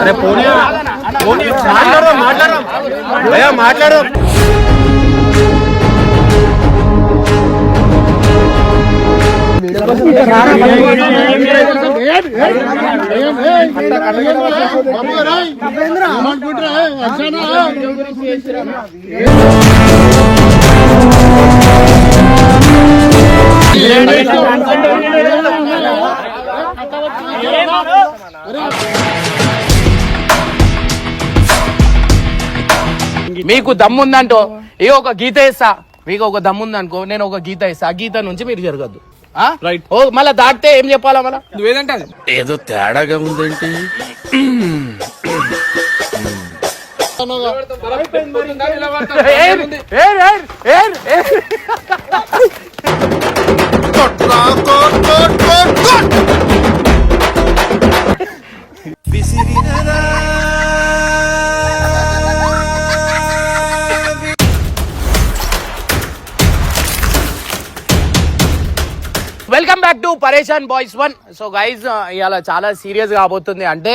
అరే పోనీ పోనీ మాట్లాడదాం మాట్లాడదాం అయ్యా మాట్లాడదాం మీకు దమ్ముందంటో ఏ ఒక గీత ఇస్తా మీకు ఒక దమ్ముందనుకో నేను ఒక గీత ఇస్తా ఆ గీత నుంచి మీరు జరగద్దు. రైట్ ఓ మళ్ళా దాటితే ఏం చెప్పాలా మళ్ళా? నువ్వేదంటే. ఏదో తేడాగా ఉందేంటి? ఏర్, ఏర్, ఏర్, ఏర్, ఏర్. Welcome back to Pareshan boys one. So guys ఇవాళ చాలా సీరియస్ కాబోతుంది. అంటే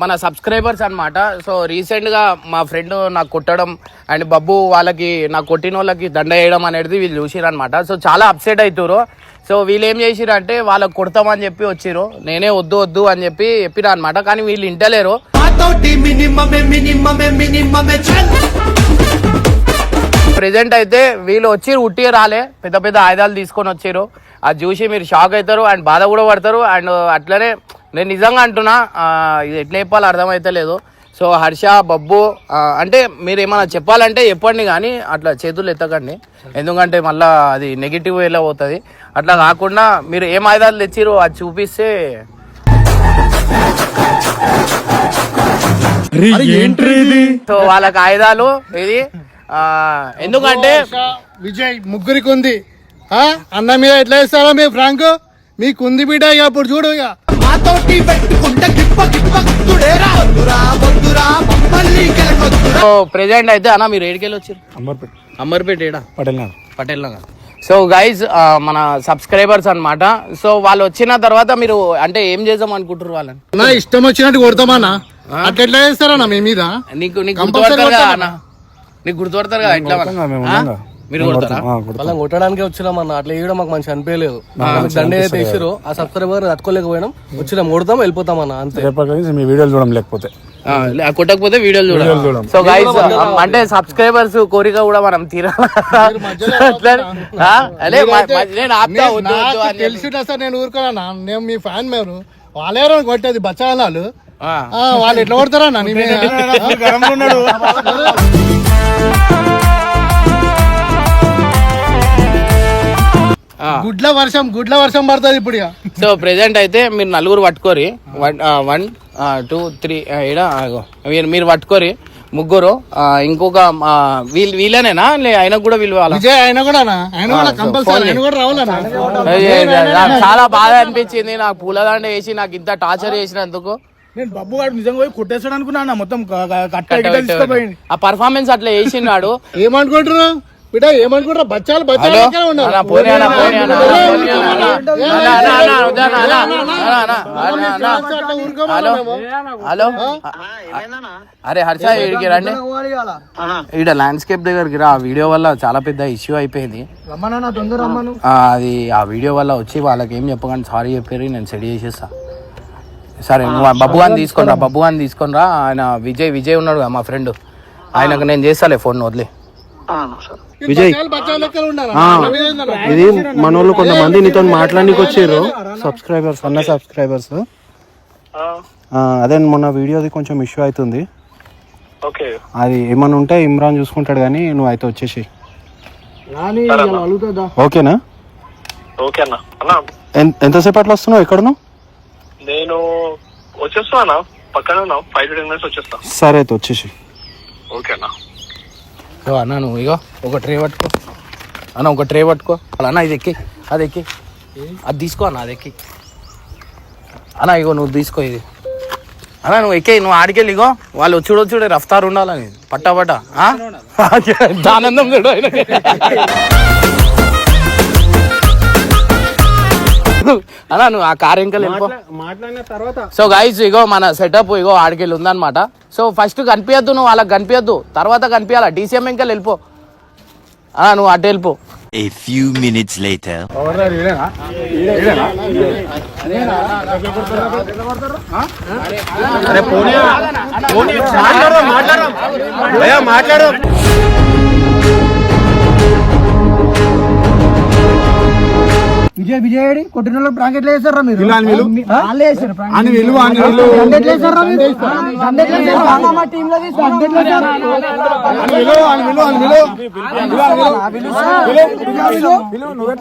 మన సబ్స్క్రైబర్స్ అన్నమాట. సో రీసెంట్గా మా ఫ్రెండ్ నాకు కొట్టడం అండ్ బబ్బు వాళ్ళకి నాకు కొట్టిన వాళ్ళకి దండ వేయడం అనేది వీళ్ళు చూసిరు అనమాట సో చాలా అప్సెట్ అవుతారు సో వీళ్ళు ఏం చేసిరు అంటే వాళ్ళకి కొడతామని చెప్పి వచ్చిరు నేనే వద్దు వద్దు అని చెప్పి చెప్పిన అనమాట కానీ వీళ్ళు ఇంటలేరు. ప్రెసెంట్ అయితే వీళ్ళు వచ్చి ఉట్టి రాలే. పెద్ద పెద్ద ఆయుధాలు తీసుకొని వచ్చారు అది చూసి మీరు షాక్ అవుతారు అండ్ బాధ కూడా పడతారు. అండ్ అట్లనే నేను నిజంగా అంటున్నా ఇది ఎట్లా చెప్పాలో అర్థమైతే లేదు. సో హర్ష బబ్బు అంటే మీరు ఏమైనా చెప్పాలంటే చెప్పండి కానీ అట్లా చేతులు ఎత్తకండి. ఎందుకంటే మళ్ళా అది నెగిటివ్ వేలో పోతుంది. అట్లా కాకుండా మీరు ఏం ఆయుధాలు తెచ్చిరో అది చూపిస్తే సో వాళ్ళకి ఆయుధాలు ఇది ఎందుకంటే విజయ్ ముగ్గురికి ఉంది. ఆ? అన్న మీద ఎట్లా ఇస్తారా మీ ఫ్రాంక్? మీకు ఉంది బిడ్డ ఇక అప్పుడు చూడు ఇక. సో ప్రెసెంట్ అయితే అన్న మీరు ఏడికెళ్ళి వచ్చారు? అమర్పేట అమ్మర్పేట ఏడా? పటేల్ నగర్ పటేల్ నగర్ సో గైజ్ మన సబ్స్క్రైబర్స్ అన్నమాట. సో వాళ్ళు వచ్చిన తర్వాత మీరు అంటే ఏం చేద్దాం అనుకుంటారు వాళ్ళని? నా ఇష్టం వచ్చినట్టు కొడతామన్నా అట్లా ఎట్లా చేస్తారన్నా మీ మీద? నీకు నీకు గుర్తుపడతారు కదా అన్న. నీకు గుర్తుపడతారు కదా ఎట్లా ఆ? మీరు కొడతారా? వాళ్ళని కొట్టడానికి వచ్చినాం అన్న అట్లా వేయడం మాకు మంచి అనిపించలేదు. దండ అయితే వేసిరో ఆ సబ్స్క్రైబర్ తట్టుకోలేకపోయినాం. వచ్చినాం కొడతాం వెళ్ళిపోతాం అన్న అంతే. రేపటి మీ వీడియోలు చూడడం లేకపోతే. ఆ, లే- కొట్టకపోతే వీడియోలు చూడాలి సో గైస్ అంటే సబ్స్క్రైబర్స్ కోరిక కూడా మనం తీరాలి? మ- నేను సార్ ఊరుకోనా నేను మీ ఫ్యాన్ మేము వాళ్ళెవరో కొట్టేది బచ్చాలు ఆ. వాళ్ళు ఎట్లా కొడతారా గుడ్ల వర్షం గుడ్ల వర్షం పడుతుంది ఇప్పుడు ఇక. సో ప్రెసెంట్ అయితే మీరు నలుగురు పట్టుకోరి. వన్ వన్ టూ త్రీ ఈడ. మీరు మీరు పట్టుకోరి. ముగ్గురు. ఇంకొక వీళ్ళు వీళ్ళనేనా? లే ఆయన కూడా వీళ్ళు ఆయన కూడా చాలా బాధ అనిపించింది. నాకు పూలదండ వేసి నాకు ఇంత టార్చర్ చేసినందుకు. నేను బబ్బు గారు నిజంగా పోయి కొట్టేస్తాడు అనుకున్నా అన్న మొత్తం ఆ పర్ఫార్మెన్స్ అట్లా వేసినాడు ఏమనుకుంటున్నా బిడ్డ ఏమనుకుంటారా బచ్చాలు బచ్చాలు హలో అరే హర్ష ఇడికి రండి ఈడ ల్యాండ్స్కేప్ దగ్గరికి రా ఆ వీడియో వల్ల చాలా పెద్ద ఇష్యూ అయిపోయింది అది ఆ వీడియో వల్ల వచ్చి వాళ్ళకి ఏం చెప్పగానే సారీ చెప్పారు నేను సెట్ చేసేస్తా సరే నువ్వు బబ్బు గాని తీసుకొని రా బబ్బు గాని తీసుకొని రా ఆయన విజయ్ విజయ్ ఉన్నాడు కదా మా ఫ్రెండ్ ఆయనకు నేను చేస్తాలే ఫోన్ వదిలే ఉన్నారు ఇది మనోళ్ళు కొంతమంది నీతో మాట్లాడడానికి వచ్చారు సబ్స్క్రైబర్స్ అన్న సబ్స్క్రైబర్స్ అదే మొన్న వీడియోది కొంచెం ఇష్యూ అవుతుంది ఓకే. అది ఏమన్నా ఉంటే ఇమ్రాన్ చూసుకుంటాడు కానీ నువ్వు అయితే వచ్చేసి. ఓకేనా? ఓకే అన్న. అన్న ఎన్- ఎంతసేపట్లో వస్తున్నావు ఎక్కడ నువ్వు నేను వచ్చేస్తా అన్న. పక్కన ఉన్నా. ఫైవ్ టు టెన్ మినిట్స్ వచ్చేస్తా. సరే అయితే వచ్చేసి. ఓకే అన్న. ఇగో అన్న నువ్వు ఇగో ఒక ట్రే పట్టుకో. అన్న ఒక ట్రే పట్టుకో. అలా అన్న ఇది ఎక్కి అది ఎక్కి. అది తీసుకో అన్న అది ఎక్కి. అన్న ఇగో నువ్వు తీసుకో ఇది. అన్న నువ్వు ఎక్కే నువ్వు ఆడికెళ్ళి ఇగో. వాళ్ళు వచ్చి చూడే రఫ్తారు ఉండాలని. పట్టా పట్టా. దానందం ఆనందం చూడు అలా నువ్వు ఆ కార్ ఇంకా వెళ్ళిపో. మాట్లాడిన తర్వాత సో గైస్ ఇగో మన సెటప్ ఇగో ఆడికెళ్ళి ఉందన్నమాట. సో ఫస్ట్ కనిపించద్దు నువ్వు వాళ్ళకి కనిపించద్దు తర్వాత కనిపించాలా డీసీఎం ఇంకా వెళ్ళిపో. నువ్వు అటు వెళ్ళిపో. A few minutes later. మాట్లాడు విజయ్ విజయ్ కొట్టిన వాళ్ళు ప్రాంక్ ఎట్లా చేస్తారా మీరు. అని విలువ అని విలువ దండ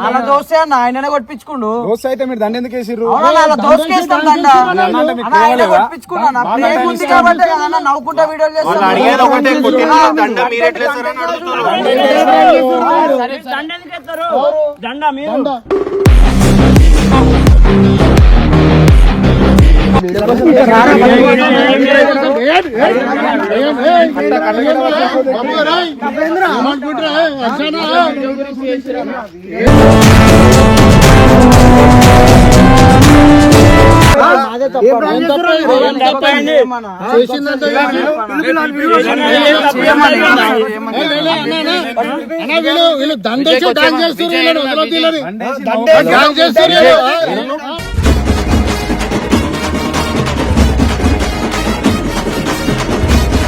అలా అన్న ఆయననే కొట్టించుకుండు. దోస్త్ అయితే మీరు దండ ఎందుకు వేసిర్రు? దోసుకేస్తాం దండ? కొట్టించుకున్నా ప్రేమ ఉంది కాబట్టి నవ్వుకుంటా వీడియోలు చేస్తాను దండ మీరు వీళ్ళు వీళ్ళు దండ వేసి డాన్స్. డాన్స్ చేస్తారు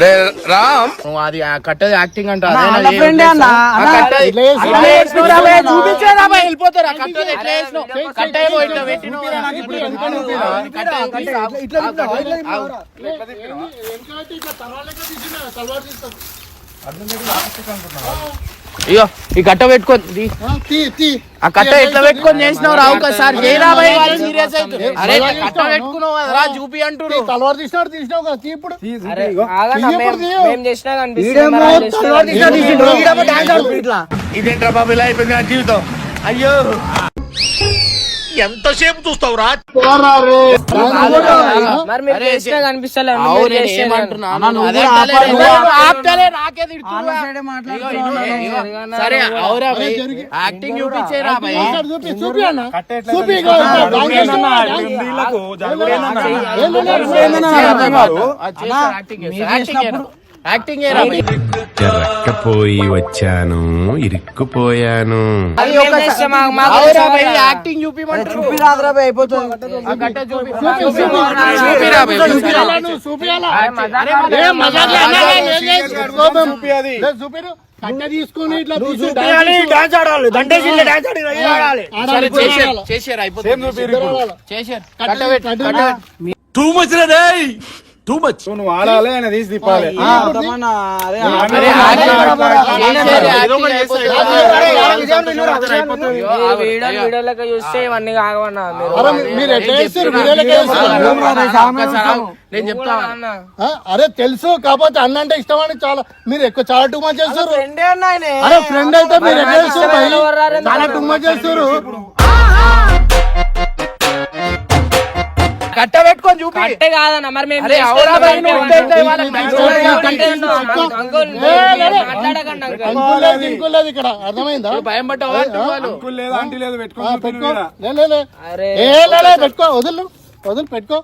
రే రామ్ నువ్వు అది కట్టది యాక్టింగ్ అంట అదేనా ఇగో ఈ కట్ట పెట్టుకొని తీ. ఆ కట్ట ఎట్లా పెట్టుకొని చేసినావు రా ఒకసారి చేయరా భయ్ వాళ్ళు సీరియస్ అవుతుంది అరే కట్ట పెట్టుకున్నావు కదరా చూపి అంటున్నారు తలవారు తీసినాడు తీసినావు కదా తీ ఇప్పుడు. ఇదేంట్రా బాబు ఇలా అయిపోయింది నా జీవితం. అయ్యో. ఎంతసేపు చూస్తావురా మరి మీరు చేసినా. సరే అవురా భయ్ యాక్టింగ్ చూపించేరా భయ్? యాక్టింగ్ భయ్ ఎరక్కపోయి వచ్చాను ఇరుక్కుపోయాను. యాక్టింగ్ చూపిమంటారు. కట్టె తీసుకొని ఇట్లా డాన్స్ ఆడాలి. డాన్స్ ఆడాలి. చేశారు. చేశారు అయిపోతుంది. టూ మచ్ రే టూ మచ్ నువ్వు ఆడాలి ఆయన తీసి తిప్పాలి చూస్తే ఇవన్నీ. నేను చెప్తా అరే తెలుసు కాకపోతే అన్న అంటే ఇష్టం అని చాలా మీరు ఎక్కువ చాలా టూ మచ్ చేస్తారు. అరే ఫ్రెండ్ అయితే మీరు రారు? చాలా టూ మచ్ చేస్తారు కట్ట పెట్టుకొని చూపి. కట్టే కాదన్న మరి మేము. మాట్లాడకండి ఇక్కడ. అర్థమైందా? భయం పడ్డావా వాళ్ళు? ఆ, పెట్టుకో లే, లే, లే. అరే ఏ లే, లే, పెట్టుకో వదులు వదులు పెట్టుకో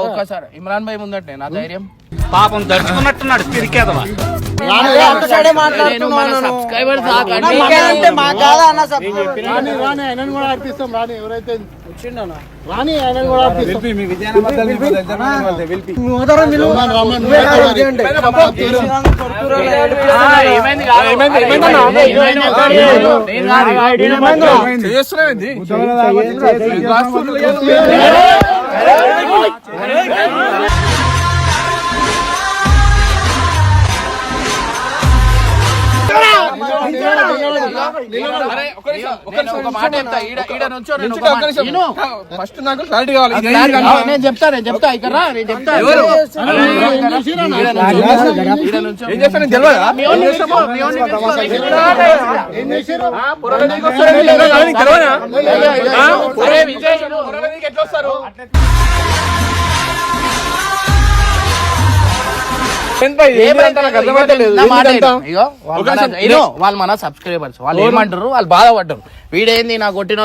ఒక్కసారి ఇమ్రాన్ భాయ్ ముందటే నా ధైర్యం. పాపం దడుచుకున్నట్టున్నాడు పిరికేదవా రాని, ఫస్ట్ నాకు క్లారిటీ కావాలి. నేను చెప్తా నేను చెప్తా ఇక్కడ నేను చెప్తా. ఏం చేస్తాను నేను తెలియదా? తెలియదా? ఎట్లా వస్తారు వాళ్ళు మన- ఇగో, వాళ్ళు మన సబ్స్క్రైబర్స్ వాళ్ళు ఏమంటారు వాళ్ళు బాధపడ్డారు వీడేంది? నా కొట్టిన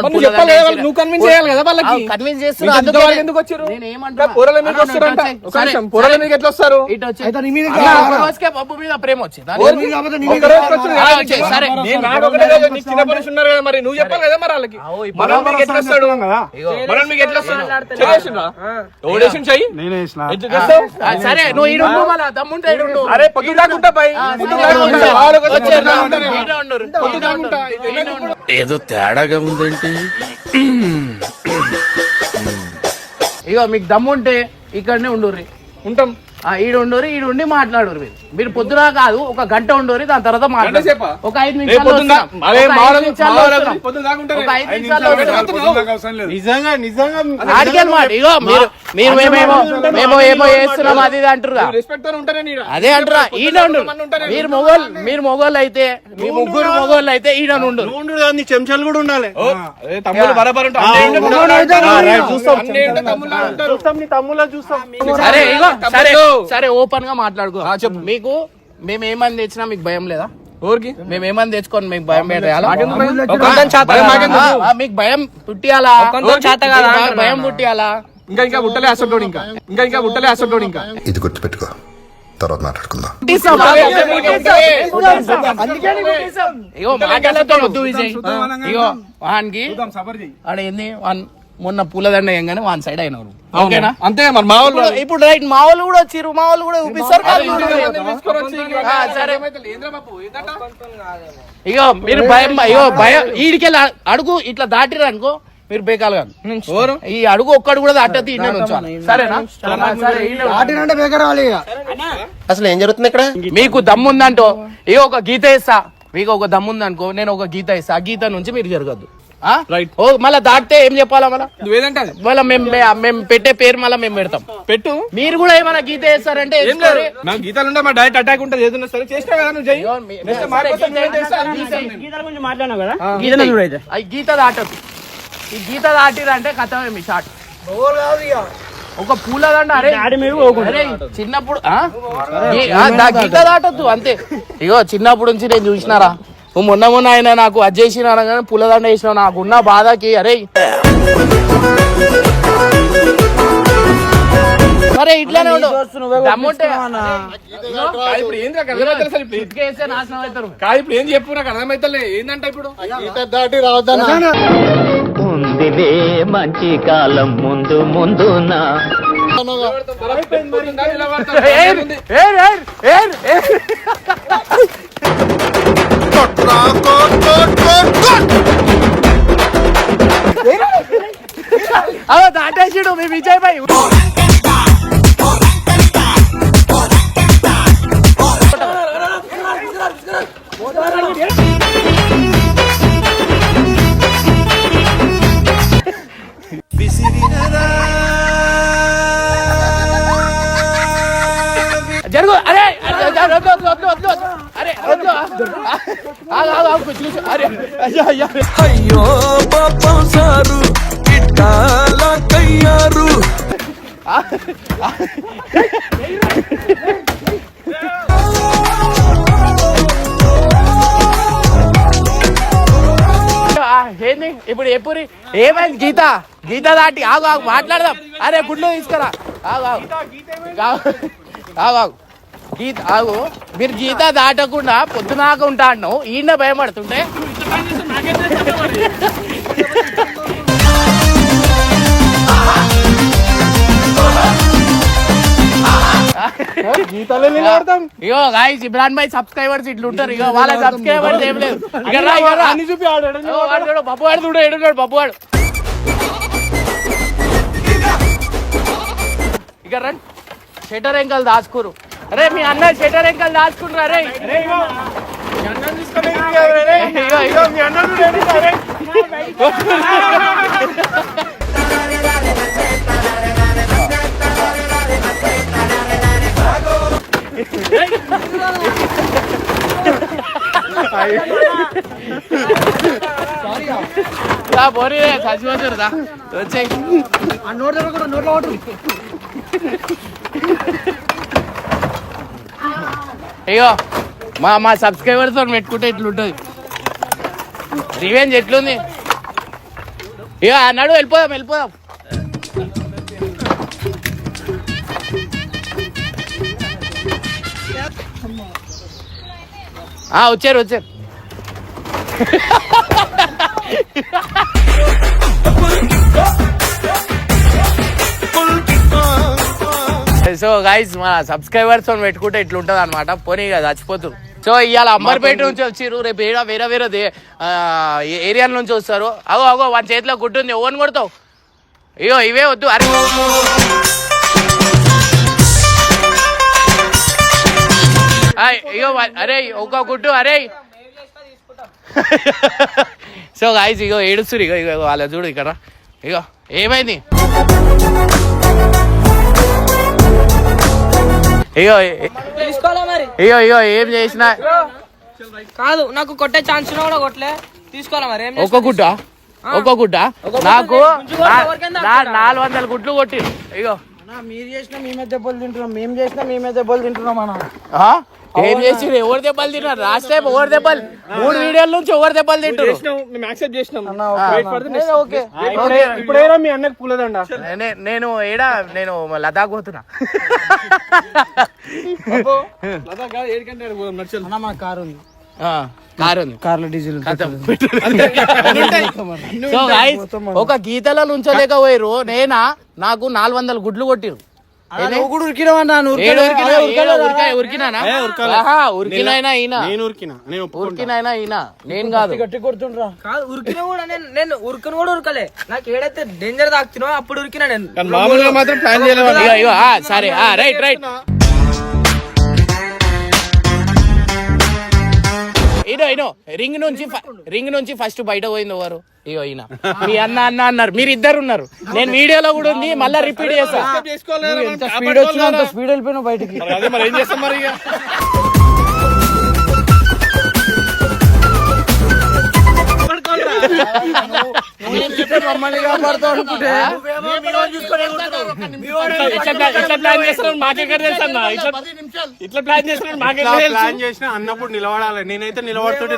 నువ్వు కన్విన్స్ చేయాలి కదా వాళ్ళకి? కన్విన్స్ మీకు చేస్తున్నా ఇంత అందుకే వాళ్ళు ఎందుకు వచ్చారు? నేను ఎట్లా వస్తారు? పప్పు మీద ప్రేమ వచ్చింది సరే. ఉన్నారు కదా మరి. నువ్వు చెప్పాలి కదా మరి వాళ్ళకి? మనం మీకు ఎట్లా వస్తాడు? మనం మీకు ఎట్లా వస్తాడు? చెయ్యి. సరే నువ్వు మళ్ళా ఉండు. అరే? ఏదో తేడాగా ఉందేంటి? ఇగో మీకు దమ్ముంటే ఇక్కడనే ఉండుర్రి. ఉంటాం. ఈడు ఉండుర్రి ఈడు ఉండి మాట్లాడురు మీరు మీరు పొద్దున కాదు ఒక గంట ఉండుర్రి దాని తర్వాత మాట్లాడు. సేపా? ఒక ఐదు నిమిషాలు మీరు మీరు మేమేమో మేము ఏమో చేస్తున్నాం అది ఇది అంటారుగా రెస్పెక్ట్తో ఉంటారే నీడ. అదే అంటారా ఉండు. మీరు మొగోళ్ళు మీరు మొగోళ్ళు అయితే మీ ముగ్గురు మొగోళ్ళు అయితే ఈయన ఉండు. ఉండు కదా, నీ చెంచాలు కూడా ఉండాలి. తమ్ముడు బరాబర్ చూస్తాం. చూస్తాం నీ తమ్ముళ్ళ చూస్తాం సరే ఇగో సరే. సరే ఓపెన్గా మాట్లాడుకో. చెప్పు. మీకు మేము ఏమని తెచ్చినా మీకు భయం లేదా? ఊరికి మేము ఏమని తెచ్చుకొని మీకు భయం పెట్టాలా? మీకు భయం పుట్టియాలా? భయం పుట్టియాలా? ఇంకా ఇంకా బుట్టలే అసలు ఇంకా. ఇంకా ఇంకా అసలు ఇంకా. ఇది గుర్తుపెట్టుకో. తర్వాత మాట్లాడుకుందాం. పుట్టిస్తాం. ఇగో మాటలతో వద్దు విజయ్. ఇగో వానికి ఆడ ఏంది? వాన్ మొన్న పూలదండ ఏంగానే వాన్ సైడ్ అయినారు. ఓకేనా? అంతే మరి మా వాళ్ళు ఇప్పుడు- రైట్ మా వాళ్ళు కూడా వచ్చిర్రు మా వాళ్ళు కూడా చూపిస్తారు కాదు. ఆ, సరే. ఇగో మీరు భయం ఇగో భయం. ఈడికెళ్ళి అడుగు ఇట్లా దాటిరు అనుకో మీరు బేకాలు కాదు. ఈ అడుగు ఒక్కడు కూడా దాటది ఈయన నుంచోాలి సరేనా? ఇక. అసలు ఏం జరుగుతుంది ఇక్కడ? మీకు దమ్ముందంటో ఏ ఒక గీత ఇస్తా మీకు ఒక దమ్ముందనుకో నేను ఒక గీత ఇస్తా ఆ గీత నుంచి మీరు జరగద్దు. ఆ? Right. ఓ మళ్ళా దాటితే ఏం చెప్పాలా మళ్ళా? నువ్వేదంటే. మళ్ళా మేము మేము పెట్టే పేరు మళ్ళా మేము పెడతాం. పెట్టు. మీరు కూడా ఏమైనా గీత వేస్తారంటే ఏం లేదు. నాకు గీతాలు ఉంటే మా డైరెక్ట్ అటాక్ ఉంటుంది. ఏదైనా సరే చేసినా కదా నువ్వు చెయ్యి గీత కదా? గీత ఈ గీత దాటదు ఈ గీత దాటిరంటే కథమే మీ షాట్. ఒక పూలదండ అరే. చిన్నప్పుడు గీత దాటద్దు అంతే. ఇగో చిన్నప్పుడు నుంచి నేను చూసినారా? మొన్న మొన్న ఆయన నాకు అది చేసిన అనగానే పూలదండ వేసినావు నాకు ఉన్న బాధకి అరే. సరే ఇట్లానే ఉండు. దమ్ముంటే ఇగో, కాదు, ఇప్పుడు ఏంది నాకు అర్థమైతే అసలు ఇప్పుడు ఇటుకేస్తే నాశనం అవుతారు. కాదు ఇప్పుడు ఏం చెప్పు నాకు అర్థమైతే ఏందంటే ఇప్పుడు? ఈత దాటి రావద్దన్నా. ఉందిలే మంచి కాలం ముందు? ఏయ్, ఏయ్, ఏయ్, మీ విజయ్ భాయ్ జరుగు అరే అరే, అరే, వద్దు, వద్దు, వద్దు, వద్దు, వద్దు. అరే వద్దు ఆగు, ఆగు, ఆగు, చూసి అరే అయ్యో అయ్యో అయ్యో ఏంది? ఇప్పుడు ఎప్పుడు ఏమైంది గీత? గీత దాటి ఆగు ఆగు మాట్లాడదాం. అరే గుడ్లు తీసుకురా. ఆగు ఆగు. ఆగు, ఆగు గీత ఆగు. మీరు గీత దాటకుండా పొద్దునాక ఉంటాను ఈయన భయపడుతుంటే. ఇగో గాయస్ ఇమ్రాన్ భాయ్ సబ్స్క్రైబర్స్ ఇట్లా ఉంటారు ఇగో వాళ్ళ సబ్స్క్రైబర్స్ ఏం లేదు. రా, రా. బబ్బు వాడు చూడు ఎడున్నాడు బబ్బు వాడు ఇక రండి. షెటర్ ఎంకల్ దాచుకోరు. అరే మీ అన్న షెటర్ ఎంకల్ దాచుకుంటారు అరే ఇగో. వచ్చాయి. అయ్యో మా మా సబ్స్క్రైబర్స్ పెట్టుకుంటే ఇట్లుంటుంది. రివెంజ్ ఎట్లుంది? ఇక అన్నాడు వెళ్ళిపోదాం వెళ్ళిపోదాం. వచ్చారు వచ్చారు. సో గైస్ మన సబ్స్క్రైబర్స్ పెట్టుకుంటే ఇట్లుంటది అనమాట పోనీ ఇక చచ్చిపోతురు సో ఇవాళ అంబర్పేట నుంచి వచ్చిర్రు రేపు ఏడా వేరే వేరే ఏరియాల నుంచి వస్తారు. అగో అగో వాని చేతిలో గుడ్డుంది ఓన్ కొడతావు. అయ్యో ఇవే వద్దు అరే. వా- అరే ఒక గుడ్డు అరే సో గాయస్ ఇగో ఏడుస్తురు ఇగో ఇగో వాళ్ళ చూడు ఇక్కడ. ఇగో ఏమైంది? మరి? అయ్యో అయ్యో ఏం చేసినా? కాదు నాకు కొట్టే ఛాన్స్ కూడా కొట్టలే. తీసుకోవాలా మరి? ఒక్క గుడ్డ? ఒక్క గుడ్డ? నాకు నాలుగు వందల గుడ్లు కొట్టి ఇగో. మీరు చేసినా మేమే దెబ్బలు తింటున్నాం. మేము చేసినా మేమే దెబ్బలు తింటున్నాం అన్న. ఆ? ఏం చేసిరు ఎవరు దెబ్బలు తిన్నారు? లాస్ట్ టైం ఎవరు దెబ్బలు? మూడు వీడియోల నుంచి ఎవరు దెబ్బలు తింటారు చేసినాం, మేము యాక్సెప్ట్ చేసినాం. ఓకే ఇప్పుడైనా మీ అన్నకు పూలదండ. నే- నేను ఏడా నేను లదాఖ్ పోతున్నా. కారు ఉంది. కారు ఉంది కార్లో డీజిల్ సో guys, ఒక గీతలో ఉంచలేక పోయిరు నేనా? నాకు నాలుగు వందల గుడ్లు కొట్టిరు నేను కాదు. గట్టి కొడుతుండ్రా. కాదు ఉరికిన కూడా నేను నేను ఉరికను కూడా ఉరకలే. నాకు ఏడైతే డేంజర్ తాకుతున్నా అప్పుడు ఉరికినా నేను. మామూలుగా మాత్రం ప్లాన్ చేయలేదు సరే. ఆ, రైట్ రైట్ ఇదో ఇదో. రింగ్ నుంచి రింగ్ నుంచి ఫస్ట్ బయట పోయింది ఎవరు? ఇగో ఈయన. మీ అన్న అన్న అన్నారు. మీరు ఇద్దరు ఉన్నారు. నేను వీడియోలో కూడా ఉంది మళ్ళీ రిపీట్ చేస్తా. చేసుకోవాలి ఎంత స్పీడ్ వచ్చినా స్పీడ్ వెళ్ళిపోయినావు బయటికి. మరి ఏం చేస్తాం మరి మమ్మల్ని కాపాడుతావు అనుకుంటే ఇట్లా ప్లాన్ ప్లాన్ చేసిన అన్నప్పుడు నిలబడాలి. నేనైతే నిలబడుతుంటే.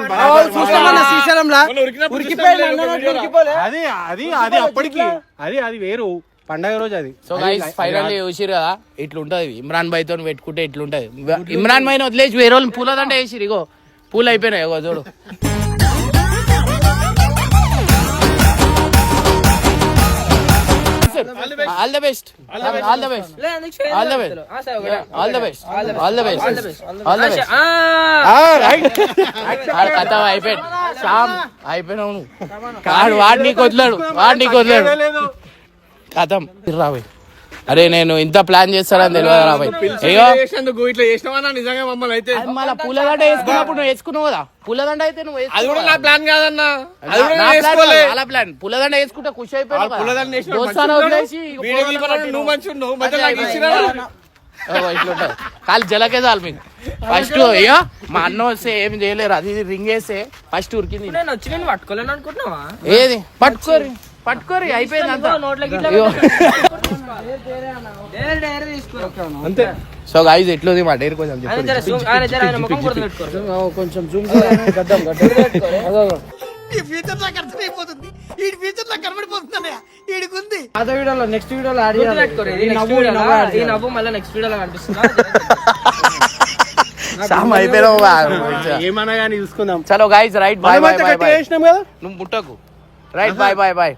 ఉరికిపోలే. అది అది అది అప్పటికి. అది అది వేరు. పండగ రోజు అది. సో గైస్ ఫైనల్లీ చూసిరు కదా? ఇట్లుంటది. ఇమ్రాన్ భాయ్తో పెట్టుకుంటే ఇట్లుంటది. ఇమ్రాన్ భాయ్ వదిలేసి వేరే వాళ్ళు పూలదండ వేసిరు ఇగో. పూలు అయిపోయినాయి ఇగో చూడు. All the best all the best all the సరే, ఒకటే. All the best all the best all the best ఆ, కథ అయిపోయాడు శ్యామ్ అయిపోయినావు నువ్వు వాడు వాడు నీకు వదిలాడు వాడు నీకు వదిలాడు కథం రాబోయ్ అరే నేను ఇంత ప్లాన్ చేస్తానని తెలియదు రాబోయ్ అయ్యో. ఇట్లా చేసినావా నిజంగా మమ్మల్ని అయితే. అది మళ్ళా పూలదండ వేసుకున్నప్పుడు నువ్వు వేసుకున్నావు కదా? పూలదండ అయితే నువ్వు అది కూడా వేసుకున్నావు నా కదా. ప్లాన్ కాదన్న. అది కూడా నా నేను ప్లాన్ వేసుకోలే. కాదు, వాళ్ళ ప్లాన్. పూలదండ వేసుకుంటే ఖుషి అయిపోయావు పూలదండ. నువ్వు ఉన్నావు ఇట్లుంటది కాలు జలకే చాలు మీకు ఫస్ట్ అయ్యో మా అన్న వస్తే ఏం చేయలేరు. అది రింగ్ వేస్తే ఫస్ట్ ఉరికింది. నేను వచ్చి నేను పట్టుకోలేను అనుకుంటున్నావా? ఏది? పట్టుకోరి. పట్టుకోరి అయిపోయింది అంతా సో గాయస్ ఎట్లుంది మా డేర్ కొంచెం కొంచెం వీడియోలో నెక్స్ట్ వీడియోలో యాడ్ చేయాలి. ఈ నవ్వు, ఈ ఈ మళ్ళీ నెక్స్ట్ వీడియోలో కనిపిస్తుందా? సామ్ అయిపోయినావు బా. ఏమన్నా కానీ చూసుకుందాం. చలో గాయస్ రైట్ బాయ్ బాయ్ నువ్వు ముట్టకు. Right bye bye bye